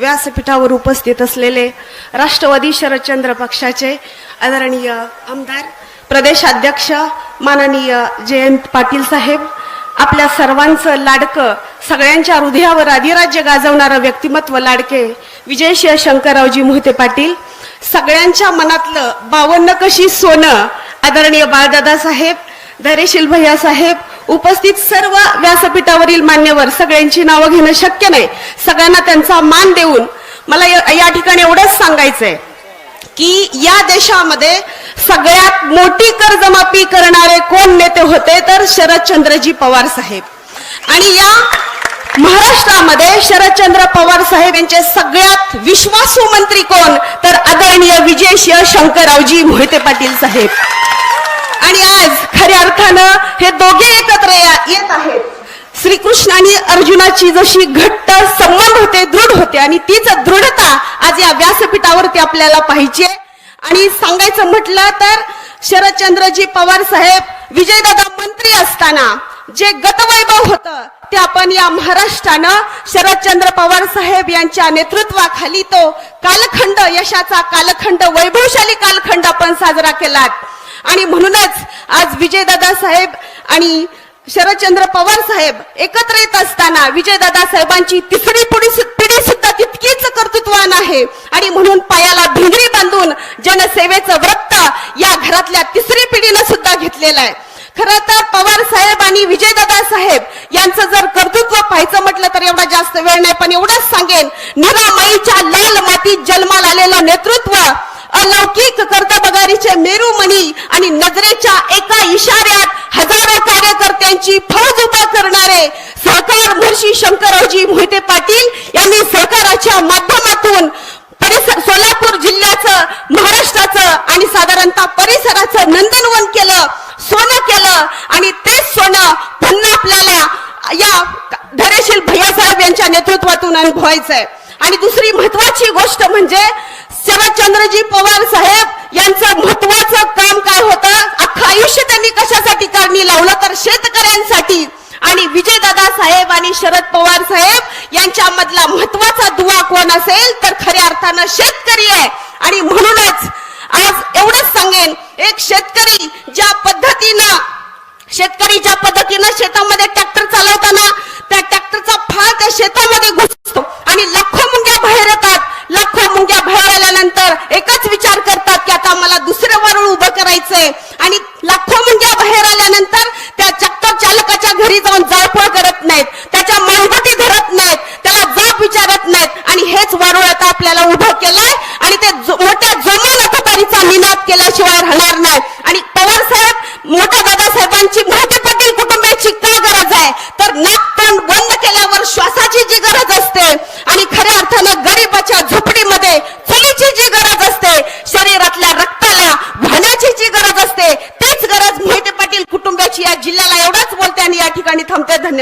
व्यासपीठावर उपस्थित असलेले राष्ट्रवादी शरदचंद्र पक्षाचे आदरणीय आमदार प्रदेशाध्यक्ष माननीय जयंत पाटील साहेब आपल्या सर्वांचं लाडकं सगळ्यांच्या हृदयावर अधिराज्य गाजवणारं व्यक्तिमत्व लाडके विजयशिय शंकररावजी मोहिते पाटील सगळ्यांच्या मनातलं बावन्न कशी सोनं आदरणीय बाळदादा साहेब धैर्यशील भैया साहेब उपस्थित सर्व व्यासपीठावरील मान्यवर सगळ्यांची नावं घेणं शक्य नाही. सगळ्यांना त्यांचा मान देऊन मला या ठिकाणी एवढंच सांगायचंय की या देशामध्ये सगळ्यात मोठी कर्जमाफी करणारे कोण नेते होते तर शरदचंद्रजी पवार साहेब. आणि या महाराष्ट्रामध्ये शरदचंद्र पवार साहेब यांचे सगळ्यात विश्वासू मंत्री कोण? तर आदरणीय विजयशिव शंकररावजी मोहिते पाटील साहेब. अर्थानं हे दोघे एकत्र येत आहेत. श्रीकृष्ण आणि अर्जुनाची जशी घट्ट संबंध होते दृढ होते आणि तीच दृढता आज या व्यासपीठावरती आपल्याला पाहिजे. आणि सांगायचं म्हटलं तर शरदचंद्रजी पवार साहेब विजयदादा मंत्री असताना जे गतवैभव होतं ते आपण या महाराष्ट्रानं शरदचंद्र पवार साहेब यांच्या नेतृत्वाखाली तो कालखंड यशाचा कालखंड वैभवशाली कालखंड आपण साजरा केलात. आणि म्हणूनच आज विजयदादा साहेब आणि शरदचंद्र पवार साहेब एकत्र येत असताना विजयदादा साहेबांची तिसरी पिढी पिढी सुद्धा तितकीच कर्तृत्वान आहे. आणि म्हणून पायाला भिंगरी बांधून जनसेवेचं व्रत या घरातल्या तिसरी पिढीनं सुद्धा घेतलेलं आहे. खरं तर पवार साहेब आणि विजयदादा साहेब यांचं जर कर्तृत्व पाहायचं म्हटलं तर एवढा जास्त वेळ नाही पण एवढंच सांगेन निरामाईच्या लाल मातीत जन्माला आलेलं नेतृत्व अलौकिक कर्तबगारीचे मेर नजरेच्या एका इशाऱ्यात हजारो कार्यकर्त्यांची फौज उभा करणारे सहकार महर्षी शंकररावजी मोहिते पाटील यांनी सहकाराच्या माध्यमातून परिसर सोलापूर जिल्ह्याचं महाराष्ट्राचं आणि साधारणतः परिसराचं नंदनवन केलं सोनं केलं आणि तेच सोनं पुन्हा आपल्याला या धरेशील भैयासाहेब यांच्या नेतृत्वातून अनुभवायचंय. आणि दुसरी महत्वाची गोष्ट म्हणजे शरदचंद्रजी पवार साहेब यांचं महत्वाचं काम काय होतं? अख्खं आयुष्य त्यांनी कशासाठी करणी लावलं? तर शेतकऱ्यांसाठी. आणि विजयदादा साहेब आणि शरद पवार साहेब यांच्यामधला महत्त्वाचा दुवा कोण असेल तर खऱ्या अर्थानं शेतकरी आहे. आणि म्हणूनच आज एवढंच सांगेन एक शेतकरी ज्या पद्धतीनं शेतकरी ज्या पद्धतीनं शेतामध्ये ट्रॅक्टर चालवताना त्या ट्रॅक्टरचा फाळ त्या शेतामध्ये घुसतो. आणि लाखो मुंग्या बाहेर येतात. लाखो मुंग्या बाहेर आल्यानंतर एकच विचार करतात की आता मला दुसरं वारुळ उभं करायचंय. आणि लाखो मुंग्या बाहेर थांबते धन्यवाद.